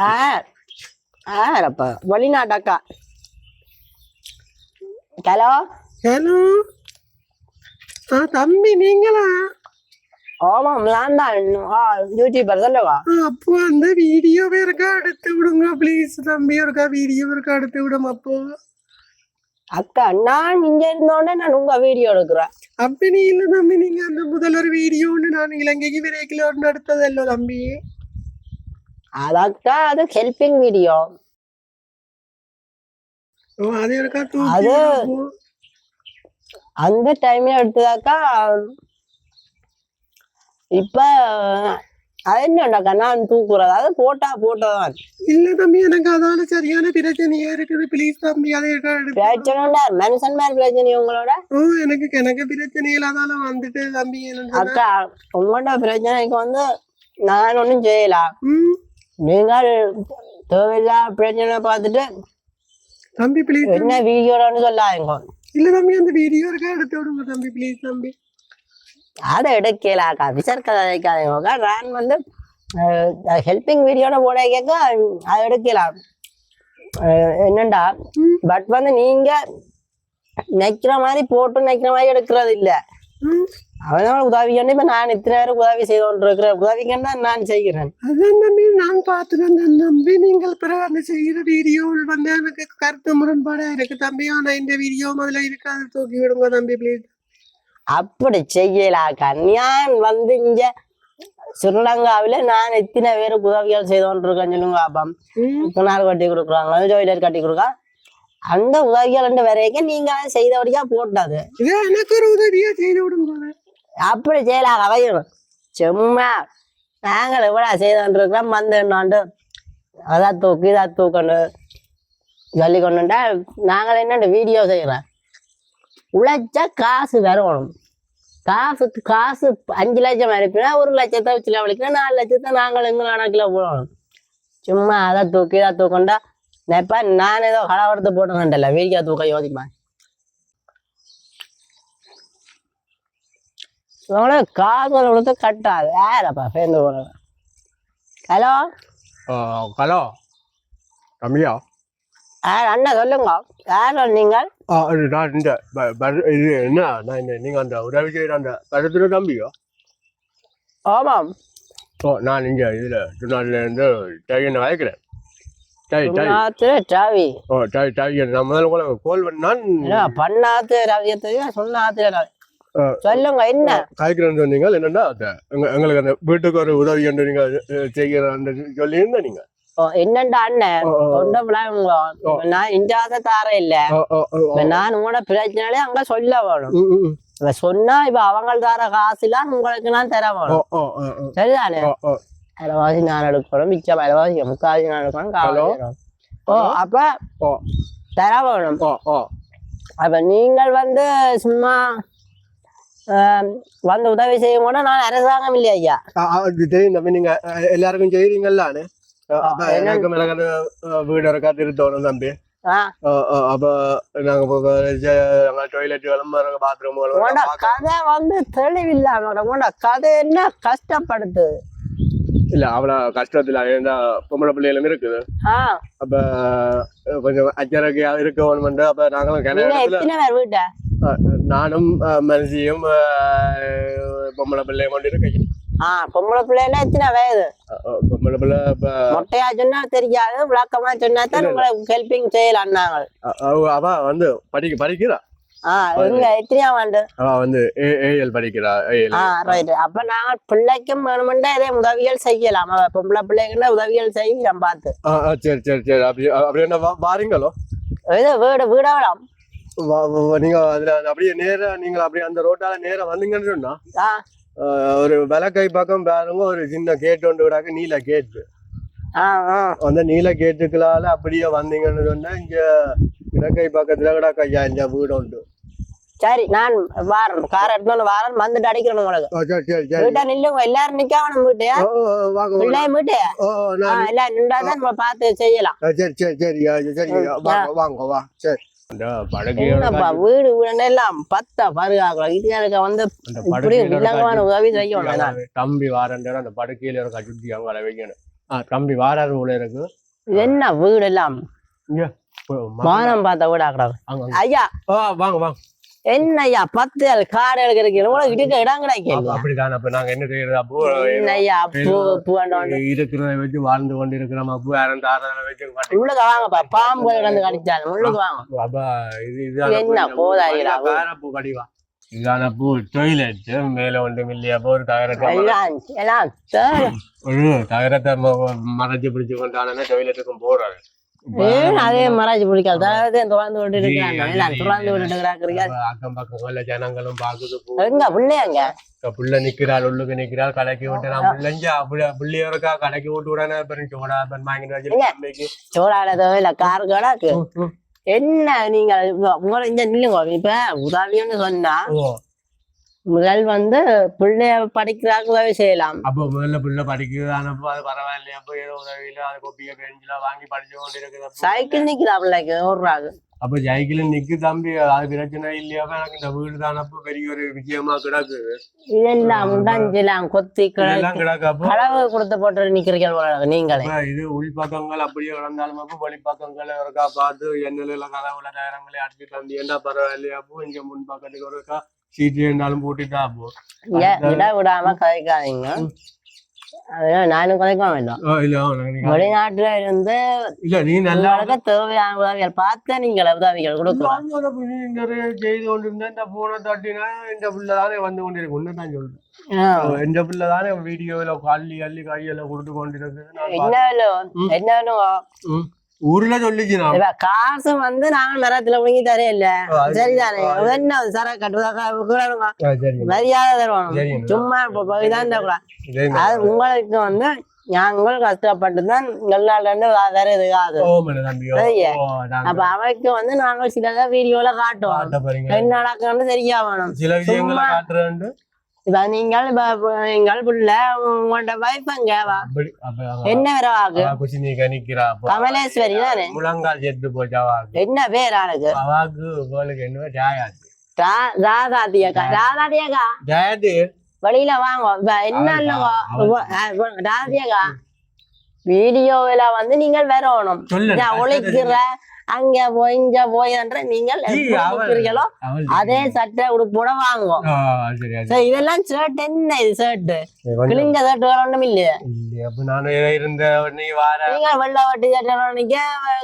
ஆ ஆரப்பா வெளிநாட்டக்கா hello? Hello? ஆ தம்பி நீங்களா? ஆமாம் நான் தான். யூடியூபர் சொல்லவா? அப்போ அந்த வீடியோ இருக்கா? எடுத்து விடுங்க ப்ளீஸ் தம்பி இருக்கா? வீடியோ இருக்கா? எடுத்து விடும் அப்போ. அக்கா நான் இங்க இருந்தோடனே நான் உங்க வீடியோ எடுக்கிறேன். அப்படி இல்ல தம்பி. நீங்க அந்த முதல் ஒரு வீடியோ ஒன்று நான் இலங்கைக்கு விரைக்கில் ஒன்று எடுத்ததല്ലോ தம்பி? அதக்கா அது வீடியோ ஓ அது. அந்த டைம்ல எடுத்ததாக்கா இப்ப அது என்னண்டாக்கா நான் தூக்குறது? அது போட்டா போட்டதான் இல்ல தம்பி எனக்கு அதால சரியான பிரச்சனையா இருக்குது ப்ளீஸ் தம்பி அதை பிரச்சனை மனுஷன் மாதிரி பிரச்சனை உங்களோட? எனக்கு எனக்கு பிரச்சனை இல்லை அதால வந்துட்டு தம்பி அக்கா உங்களோட பிரச்சனைக்கு வந்து நான் ஒன்றும் செய்யலாம் நீங்கள் தேவையில்லா பிரச்சனை பார்த்துட்டு தம்பி ப்ளீஸ் என்ன வீடியோன்னு சொல்லாதீங்க. இல்ல தம்பி அந்த வீடியோ இருக்கா? எடுத்து விடுங்க தம்பி ப்ளீஸ் தம்பி. அதை எடுக்கலாக்கா விசார் கதை வைக்காதீங்க நான் வந்து ஹெல்பிங் வீடியோட போட கேட்க அதை எடுக்கலாம் என்னண்டா. பட் வந்து நீங்க நிக்கிற மாதிரி போட்டு நிக்கிற மாதிரி எடுக்கிறது இல்ல. ம் அதனால உதவி பண்ணி இப்ப நான் இத்தனை பேருக்கு உதவி செய்து கொண்டிருக்கிறேன். உதவிக்கு தான் நான் செய்கிறேன். அதான் தம்பி நான் பார்த்துட்டு நம்பி நீங்கள் பிறகு அந்த செய்கிற வீடியோவில் வந்து எனக்கு கருத்து முரண்பாடா இருக்கு. தம்பி ஆனா இந்த வீடியோ முதல்ல இருக்காது. தூக்கி விடுங்க தம்பி ப்ளீஸ் அப்படி செய்யலாக்கா நான் வந்து இங்க ஸ்ரீலங்காவில நான் எத்தனை பேருக்கு உதவிகள் செய்து கொண்டிருக்கேன் சொல்லுங்க அப்பம் கிணறு கட்டி கொடுக்குறாங்க. ஜோயிலர் கட்டி கொடுக்க. அந்த உதவிகள் வரைக்கும் நீங்க செய்தபடியா போட்டது. இது எனக்கு ஒரு உதவியா செய்து விடுங்க அப்படி செய்யலாம் அவையும் சும்மா நாங்கள் இவ்வளோ செய்தோன்றிருக்கிறோம் வந்து என்னாண்டு அதான் தூக்கு இதாக தூக்கணும் சொல்லி கொண்டுட்டா நாங்கள் என்னண்டு வீடியோ செய்கிறோம் உழைச்சா காசு வரணும் காசுக்கு காசு அஞ்சு லட்சம் அனுப்பினா ஒரு லட்சத்தை வச்சு வலிக்கணும் நாலு லட்சத்தை நாங்கள் எங்களை கணக்கில் போடணும். சும்மா அதை தூக்கி இதை தூக்கண்டா. நெப்பா நான் ஏதோ கலவரத்தை போட்டுக்கண்டல வீடியோ தூக்க யோசிப்பேன். உடனே காசு கொடுத்து கட்டாது. யாரப்பா சேர்ந்து போனது ஹலோ? ஹலோ? தம்பியா அண்ணா சொல்லுங்க. யார் நீங்கள்? ஆ இது நான் இந்த ப- ப- இது என்ன? நான் இந்த நீங்கள் அந்த உதவி செய்கிற அந்த படத்துல தம்பியோ? ஆமாம். ஓ நான் இங்கே இதில் திருநாட்டிலேருந்து டைகன் வளர்க்குறேன் டை டை பண்ணாத்து ரவி. ஓ டை டைகன் நான் முதல்ல கூட கோல் பண்ணான் என்ன பண்ணாத்து ரவியை தெரியும் சொன்னாத்து ரவி. சொல்லுங்க என்ன? காய்க்கிறேன்னு சொன்னீங்க என்னென்னா எங்களுக்கு அந்த வீட்டுக்கு ஒரு உதவி என்று நீங்கள் செய்கிற அந்த சொல்லியிருந்தேன் நீங்கள் ஓ, என்னண்டா அண்ணன். நான் இஞ்சாத தார இல்ல. நான் உங்களோட பிரச்சனையே அங்க சொல்ல வேணும். ம். இப்ப சொன்னா இப்ப அவங்க தர காசுலாம் உங்களுக்கு நான் தர வேணும். சரிதானே. அரைவாசி நான் எடுக்கணும் மிச்சம் அரைவாசி முக்கால்வாசி நான் எடுக்கணும்? காவாசி ஓ அப்ப ஓ, தர வேணும். ஓ, ஓ. அப்ப நீங்கள் வந்து சும்மா வந்து உதவி செய்யும் கூட நான் அரசாங்கம் இல்லையா ஐயா தெரியும் தம்பி நீங்க எல்லாருக்கும் செய்றீங்கல்லானு என்ன- எனக்கு வீடு இருக்கா திருத்தோணும் தம்பி அப்ப நாங்க டாய்லெட் விளம்பரம் பாத்ரூம் உங்களோட கதை வந்து தெளிவில்லாம உங்களோட கதை என்ன கஷ்டப்படுத்து இல்ல அவ்வளவு கஷ்டத்துல இருந்தா பொம்பளை பிள்ளைகளும் இருக்குது ஆ அப்ப அஹ், கொஞ்சம் அச்சரக்கையா இருக்கணும் அப்ப நாங்களும் நீங்க நானும் அஹ், பொம்பளை பிள்ளையும் கொண்டு இருக்கேன் ஆ பொம்பளை பிள்ளைன்னா எத்தனை வயது பொம்பளை பிள்ளை மொட்டையா சொன்னா தெரியாது விளக்கமா சொன்னா தான் உங்களுக்கு ஹெல்பிங் செய்யலாம் நாங்கள் அவ- வந்து படிக்க படிக்கிறா ஆ எங்க எத்தனையா ஆண்டு அவ வந்து ஏஎல் படிக்கிறா ஏஎல் ஆ ரைட் அப்ப நாங்கள் பிள்ளைக்கும் வேணுமெண்டா இதே உதவிகள் செய்யலாம் பொம்பளை பிள்ளைகள உதவிகள் செய்யலாம் பார்த்து சரி சரி சரி அப்படி அப்படி என்ன வாரீங்களோ வீடு வீடாவலாம் வா- வா- நீங்க அதுல அப்படியே நேரா நீங்க அப்படியே அந்த ரோட்டால நேரா வந்தீங்கன்னு சொன்னா ஒரு விளக்கை பக்கம் பாருங்க ஒரு சின்ன கேட் ஒன்று விடாக்க நீல கேட் ஆ ஆ. அந்த நீல கேட்டுக்களால அப்படியே வந்தீங்கன்னு சொன்னா இங்க இடக்கை பக்கத்துல கூட கையா இந்த வீடு உண்டு. சரி நான் வாரேன். கார் எடுத்து வாரேன் வந்துட்டு அடிக்கிறேன் உங்களுக்கு. வீட்டை நில்லுங்க எல்லாரும் நிக்காம வீட்டையா ஓ, ஓ, ஓ, வாங்க வாங்க. பிள்ளை வீட்டு. ஓ ஓ, நான் எல்லாம் நின்றாதான் நம்ம பார்த்து செய்யலாம். சரி சரி சரி சரி வாங்க வாங்க வா சரி. வீடு வீடுலாம் வந்து தம்பி வாரண்டோட அந்த படுக்கையில இருக்க அஜுத்தி அவங்கள வைக்கணும். தம்பி வாராரு போல இருக்கு. என்ன வீடு எல்லாம்? வானம் பார்த்த வீடாக்குறாங்க ஐயா. வாங்க வாங்க. என்ன ஐயா பத்து ஆள் காடு எடுக்கிறதுக்கு இவ்வளவு இடுக்க இடம் கிடைக்கல அப்ப அப்படிதான் அப்ப நாங்க என்ன செய்யறது? அப்போ என்ன ஐயா பூ பூ வேண்டாம் இருக்கிறத வச்சு வாழ்ந்து கொண்டு இருக்கிறோம் அப்போ யாரும் தாராள வச்சு. உள்ளுக்கு வாங்கப்பா பாம்பு கிடந்து கடிச்சாலும் உள்ளுக்கு வாங்க. அப்ப இது இது என்ன போதாயிரா? வேறப்பூ கடிவா இதான பூ டொய்லெட் மேல ஒன்று இல்லையா அப்போ ஒரு தகரத்தை. ஒரு தகரத்தை மறைச்சு பிடிச்சு கொண்டானா டொய்லெட்டுக்கும் போறாரு அதே மராஜி பிடிக்காது அதான் துறந்து விட்டு இருக்கிறாங்க. துறந்து விட்டு அக்கம் பக்கம் உள்ள ஜனங்களும் பாக்குது எங்க பிள்ளைங்க இப்ப புள்ள நிக்கிறாள் உள்ளுக்கு நிக்கிறாள் கடைக்கு விட்டு நான் பிள்ளைஞ்சா பிள்ளையோருக்கா கடைக்கு விட்டு அப்புறம் சோடா அப்புறம் வாங்கிட்டு கார் கடாக்கு. என்ன நீங்க உங்களை நில்லுங்க. இப்ப உதவின்னு சொன்னா முதல் வந்து பிள்ளைய படிக்கிறாக்கு உதவி செய்யலாம். அப்போ முதல்ல பிள்ளை படிக்கிறதானப்போ அது பரவாயில்லையா அப்போ ஏதோ உதவியில அது கொப்பிய பெஞ்சில வாங்கி படிச்சு கொண்டு இருக்கிறப்போ சைக்கிள் நிக்கிறா பிள்ளைக்கு? ஓடுறாங்க அப்ப சைக்கிள் நிக்கு தம்பி அது பிரச்சனை இல்லையாப்ப எனக்கு இந்த வீடு தானப்போ பெரிய ஒரு விஷயமா கிடக்கு இதெல்லாம் உடஞ்செல்லாம் கொத்தி கிடக்கு அப்போ? களவு கொடுத்து போட்டு இருக்கு நீங்களே. அப்ப இது உள்பக்கங்கள் அப்படியே கிடந்தாலும் அப்போ வெளிப்பக்கங்களை ஒருக்கா பார்த்து எண்ணெயில கதவுல நேரங்களே அடிச்சு தந்தி என்ன பரவாயில்லையா அப்போ இங்க முன் பக்கத்துக்கு ஒருக்கா சீட்டு இருந்தாலும் போட்டுட்டா இங்க விட விடாம கதைக்காதீங்க நானும் கதைக்க வேண்டாம் வெளிநாட்டுல இருந்து இல்ல நீ நல்லா தேவையான உதவிகள் பார்த்து நீங்கள் உதவிகள் கொடுக்கலாம் நிறைய செய்து கொண்டிருந்தேன் இந்த போனை தட்டினா இந்த பிள்ளை தானே வந்து கொண்டிருக்கு ஒண்ணுதான் சொல்றேன் ஆ. இந்த பிள்ளை தானே வீடியோல அள்ளி அள்ளி கையில கொடுத்து கொண்டிருக்குது நான் என்ன? என்ன. ஊர்ல சொல்லிச்சு காசு வந்து நாங்க நேரத்துல முழுங்கி தரையே இல்ல. சரிதானே என்ன சர கட்டுவாங்க மரியாதை தருவாங்க சும்மா இதான் தரக்கூடாது அது உங்களுக்கு வந்து ஞாங்களும் கஷ்டப்பட்டுதான் தான் எல்லாண்டு வேற எதுக்காது அப்ப அவைக்கு வந்து நாங்கள் சிலதை வீடியோல காட்டுவோம். என்ன நடக்குன்னு தெரியா வேணும். இப்ப நீங்கள் நீங்கள் என்ன வரவாகு கமலேஸ்வரி என்ன பேர் ஆளுக்கு வெளியில வாங்க என்ன ராதியக்கா வீடியோவில வந்து நீங்கள் வரணும். நான் உழைக்கிற அங்க போய் இங்க போய் என்ற நீங்கள் இருக்கிறீங்களோ அதே சட்டை உடுப்போட வாங்குவோம் இதெல்லாம் ஷர்ட் என்ன இது ஷர்ட் கிழிஞ்ச ஷர்ட் வேற ஒண்ணும் இல்லையே இருந்த நீங்க வெள்ள வட்டி சட்டை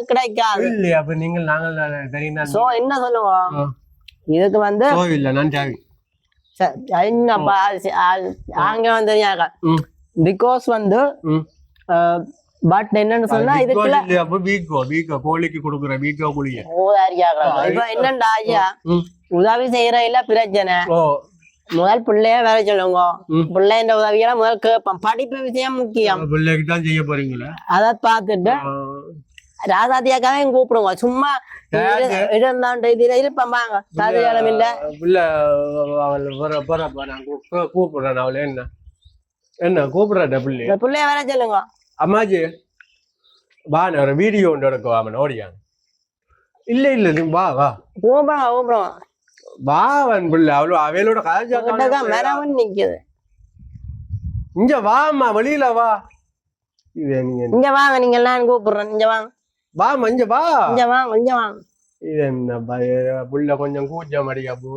கிடைக்காது இல்லையா அப்ப நீங்கள் நாங்கள் தெரியும் சோ என்ன சொல்லுவோம் இதுக்கு வந்து இல்ல நன்றி என்னப்பா ஆங்க வந்து பிகாஸ் வந்து பட் என்னன்னு சொன்னா இதுக்குள்ள அப்ப வீக்கோ வீக்கோ. கோழிக்கு கொடுக்குற வீக்கோ குழிய. இப்ப என்னண்டா ஐயா. உதவி செய்யற இல்ல பிரச்சனை முதல் பிள்ளைய வேற சொல்லுங்க. ம். பிள்ளைன்ற உதவியெல்லாம் முதல் கேட்போம். படிப்பு விஷயம் முக்கியம். பிள்ளைக்கு தான் செய்ய போறீங்களா? அதை பார்த்துட்டு ஆ, ராதாதியாக்காவையும் கூப்பிடுங்க. சும்மா? இருந்தாண்டு இதுல இருப்பாங்க சதுகாலம் இல்ல பிள்ளை அவள் வர கூப்பிடுறேன். அவளை என்ன? என்ன பிள்ளை இந்த பிள்ளைய வேற சொல்லுங்க. அம்மாஜி வா நான் ஒரு வீடியோ ஒன்று எடுக்க வாமன் ஓடியான். இல்ல இல்ல நீ வா வா. கூப்பிடுங்க கூப்பிடுங்க வா அவன் பிள்ளை அவையோட கிட்டதான் கதைச்சா மரவன் நிக்குது. இங்க வாம்மா வெளியில வா. இங்க வாங்க நீங்க எல்லாம் கூப்பிடுறேன் இங்க வாங்க. வாம்மா இங்க வா. இங்க வாங்க இங்க வாங்க. இது என்ன புள்ள கொஞ்சம் கூச்சம் அடிக்கா போ.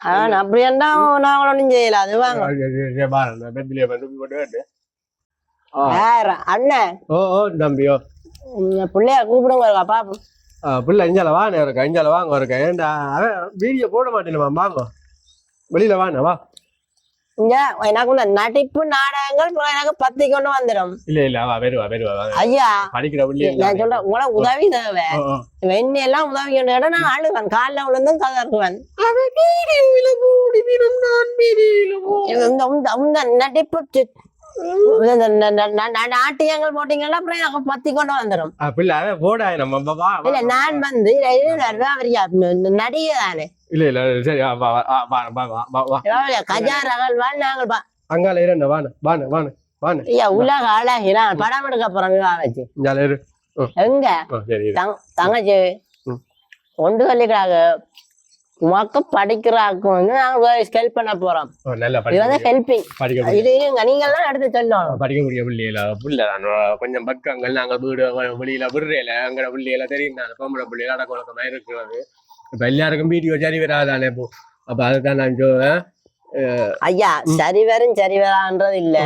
ஆனா அப்படி என்ன நாங்களும் செய்யல. அது வாங்க பாரு பெப்பிலே வந்து போட்டு கேட்டு. ஆ. வேற அண்ணன். ஓ ஓ தம்பியோ. பிள்ளைய கூப்பிடுங்க பாப்போம். ஆ, பிள்ளை இஞ்சால வாங்க வாங்க இருக்கா ஏன்டா அவன் வீடியோ போட மாட்டேனுமா வாங்க வெளியில வா இங்க எனக்கு இந்த நடிப்பு நாடகங்கள் எனக்கு பத்தி கொண்டு வந்துடும் இல்ல இல்ல வா வருவா வருவா வா ஐயா படிக்கிற பிள்ளை நான் சொல்றேன் உங்களை உதவி தேவை. வெண்ணி எல்லாம் உதவி கேட்டா நான் அழுவேன். காலில் விழுந்தும் கதறுவேன். இந்த நடிப்பு நாட்டியங்கள் போட்டீங்கன்னா அப்புறம் பத்தி கொண்டு வந்துடும் பிள்ளை போடா நம்ம இல்ல நான் வந்து நடிகை தானே. இல்ல இல்ல சரி கஜா ரகல் வா நாங்கள் அங்கால இரண்டு வான வான வான வான. ஐயா உலக அழகிறான் படம் எடுக்க போறோம் வச்சு. எங்க? தங்கச்சி. ஒன்று சொல்லிக்கிறாங்க. உமக்கு படிக்கிறாக்கு வந்து நாங்க ஹெல்ப் பண்ண போறோம். இது வந்து ஹெல்பிங் இது நீங்க தான் எடுத்து சொல்லணும். படிக்கக்கூடிய பிள்ளைகள? புள்ள கொஞ்சம் பக்கங்கள் நாங்கள் வீடு வெளியில விடுறேல. அங்கே பிள்ளைகள தெரியும் நான் பொம்பளை பிள்ளைகள அடக்க ஒழுக்கமா இருக்கிறது. இப்ப எல்லாருக்கும் வீடியோ சரி வராதானே இப்போ அப்ப அதுதான் நான் சொல்லுவேன் ஐயா சரி வரும் சரி வரான்றது இல்ல.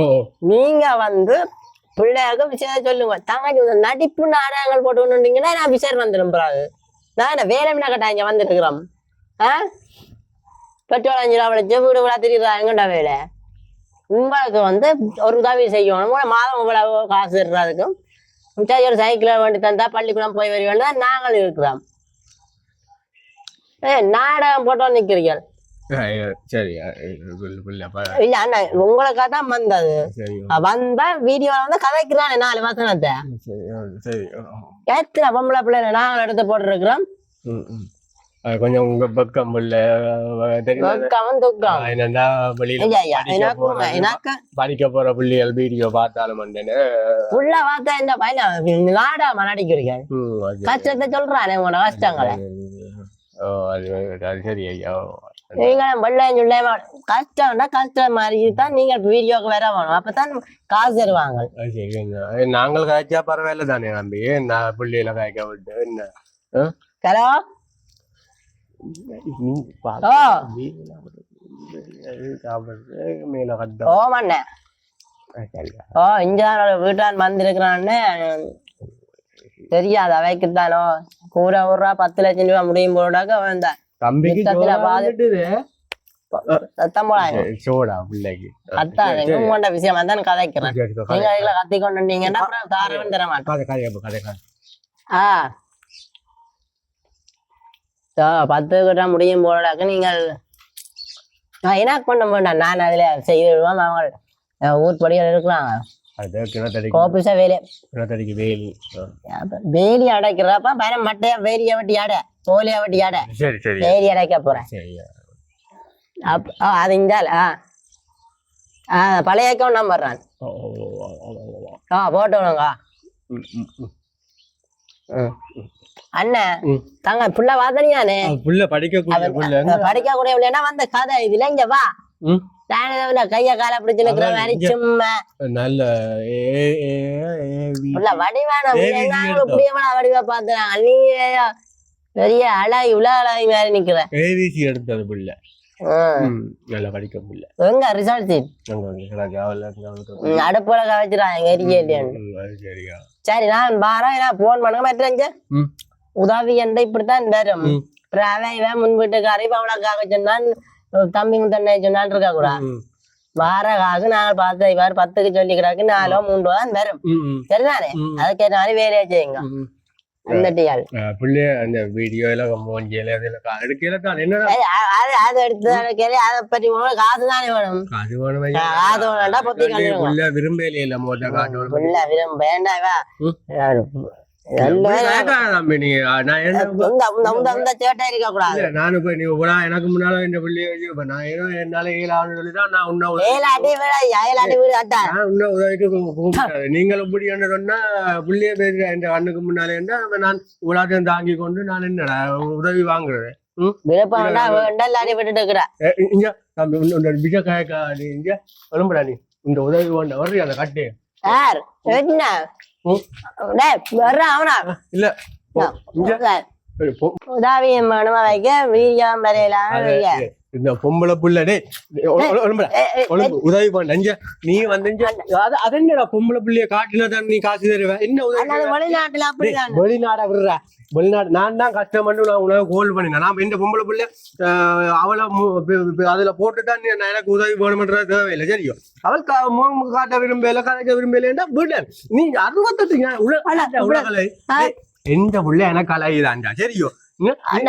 ஓ நீங்க வந்து பிள்ளைகளுக்கு விஷயம் சொல்லுங்க. வந்து நடிப்பு நாடகங்கள் போட்டு நான் விஷயம் வந்துடும் பிறகு. நான் என்ன கட்டா இங்க வந்துட்டு இருக்கிறோம் ஆ? பெட்ரோல் அஞ்சு ரூபா வச்சு வீடு விழா திரியுறா எங்கடா வேலை? உங்களுக்கு வந்து ஒரு உதவி செய்யணும். மாதம் இவ்வளவு காசு இருக்கிறதுக்கும் சரி ஒரு சைக்கிளை வேண்டி தந்தா பள்ளிக்கூடம் போய் வர வேண்டியதான் நாங்கள் இருக்கிறோம். ஏ நாடகம் போட்டோம் இல்ல அண்ணா உங்களுக்காக தான் வந்தது. வந்தா வீடியோல வந்து கதைக்கிறானே நாலு வசனத்தை. எத்தனை பொம்பளை பிள்ளைங்க நாங்கள் எடுத்து போட்டுருக்கிறோம் கொஞ்சம் உங்க பக்கம் புள்ள என்னன்னா வெளியில படிக்க போற பிள்ளைகள் வீடியோ பார்த்தாலும் உள்ள பார்த்தா இந்த பையன் நாடாம நடிக்கிறீங்க கஷ்டத்தை சொல்றானே உங்களோட கஷ்டங்களை ஓ அது அது சரி ஐயா நீங்க வெள்ளையும் சொல்ல கஷ்டம்னா கஷ்டம் மாதிரி தான் நீங்க வீடியோக்கு வர வேணும் அப்பதான் காசு தருவாங்க. நாங்கள் காய்ச்சா பரவாயில்ல தானே நம்பி நான் பிள்ளையில காய்க்க விட்டு என்ன? ஹலோ? ஓ. இங்கதான் வீட்டான் வந்திருக்கிறான்னு தெரியாது அவைக்குத்தானோ ஒரு ரூபா பத்து லட்சம் ரூபா முடியும் போடாக்க வந்தான் தம்பிக்கு சோடா பிள்ளைக்கு. அத்தான் விஷயம் தான் கதைக்கிறேன். நீங்க கத்தி கொண்டு வந்தீங்கன்னா தாரவன் தர மாட்டேன். ஆ. பத்து கிட்ட முடியும் போடாக்க நீங்கள். என்ன பண்ண மாட்டேன். நான் அதுல செய்திடுவோம் அவங்க அஹ், ஊர் படிகள் இருக்கிறாங்க வேலை. வேலி அடைக்கிறப்ப பயணம் மட்டைய வேலியை வெட்டி ஆட. கோலியை வெட்டி ஆட சரி சரி அடைக்க போறேன். சரி அப் ஆ, அது இந்தால் ஆ. ஆ பழைய அக்கௌண்ட் நம்பர் நான் ஓ, ஓ, ஓ, ஓ, ஓ, ஓ, ஓ. ஆ போட்டு விடுங்க. ம், ம், ம். ம். அண்ணன். தங்க புள்ள வாதனியானே புள்ள படிக்கக்கூடிய புள்ள படிக்க கூட இல்லைன்னா வந்த கதை இதுல இங்க வா. கைய கால பிடிச்சு நிக்கிற மாதிரி சும்மா. நல்ல வடிவான வடிவா பாத்துறாங்க நீங்க பெரிய அழகி உலக அழகி மாதிரி நிக்கிற ஏவிசி எடுத்தது புள்ள. நல்லா படிக்க புள்ள. எங்க ரிசல்ட் அடுப்புல கவச்சிடாங்க ம், அது சரியா. சரி நான் பாரேன் நான் போன் பண்ணுங்க மற்றஞ்சு ம். உதவி என்ற இப்படித்தான் வரும் அவன் இவன் முன் வீட்டுக்காரி இப்ப அவளுக்காக சொன்னான் தம்பி முத்தண்ணை சொன்னான் இருக்கா கூட. வார காசு நாங்கள் பார்த்து இவ்வாறு பத்துக்கு சொல்லி கிடக்கு நாலோ மூன்றோ தான் வரும் சரிதானே? ம், அதுக்கேற்ற மாதிரி வேலையை செய்யுங்க. அந்த புள்ளைய அந்த வீடியோல மூஞ்சியில இதுல கா- எடுக்கையில தான் என்னடா? ஏய், அ- அது எடுத்து கேள்வி அதை பற்றி உங்களுக்கு காசு தானே வேணும். காசு வேணும் ஆ, காசு வேணும்டா பொத்தி கண்டுருங்க புள்ள விரும்பல இல்ல மோத காட்டு ஒரு புள்ள விரும்ப. வேண்டாவா வேண்டாம் என்ன நானும் போய் நீ எனக்கு முன்னால இந்த பிள்ளைய வச்சு நான் ஏதோ என்னால ஏழான்னு சொல்லிதான் நான் உன்ன உதவிக்கு கூ- கூப்பிட்டேன் நீங்களும் இப்படி என்ன சொன்னா புள்ளைய பேர் என் கண்ணுக்கு முன்னாலே அப்ப நான் உலாத்தையும் தாங்கி கொண்டு நான் என்னடா உதவி வாங்குறேன் வேண்டாம் இந்த உதவி வேண்ட வர்றி அந்த கட்டு? இல்ல போ, இங்க சார், போ. உதவி வேணுமா வைக்க வீரியம் வரையலாம் இந்த பொம்பளை புள்ள டேய் எழும்புடா ஏய், ஏய், உனக்கு உதவி பண்ண நீ வந்து அது என்னடா பொம்பளை புள்ளைய காட்டினா தான் நீ காசு தருவ? என்ன வெளிநாட்டுல வெளிநாட விடுற. வெளிநாடு நான் தான் கஷ்டப்பட்டு நான் உனக்கு கோல் பண்ணினேன். நான் இந்த பொம்பளை பிள்ளை அவளை அதுல போட்டு தான் நீ நான் எனக்கு உதவி வேணுமன்றது தேவையில்லை சரியோ? அவள் காட்ட விரும்பல கதைக்க விரும்பலன்னா விட. நீ அறுபத்தெட்டு உலகலை? எந்த புள்ள எனக்கு அலையுதான்டா சரியோ நீ- நீ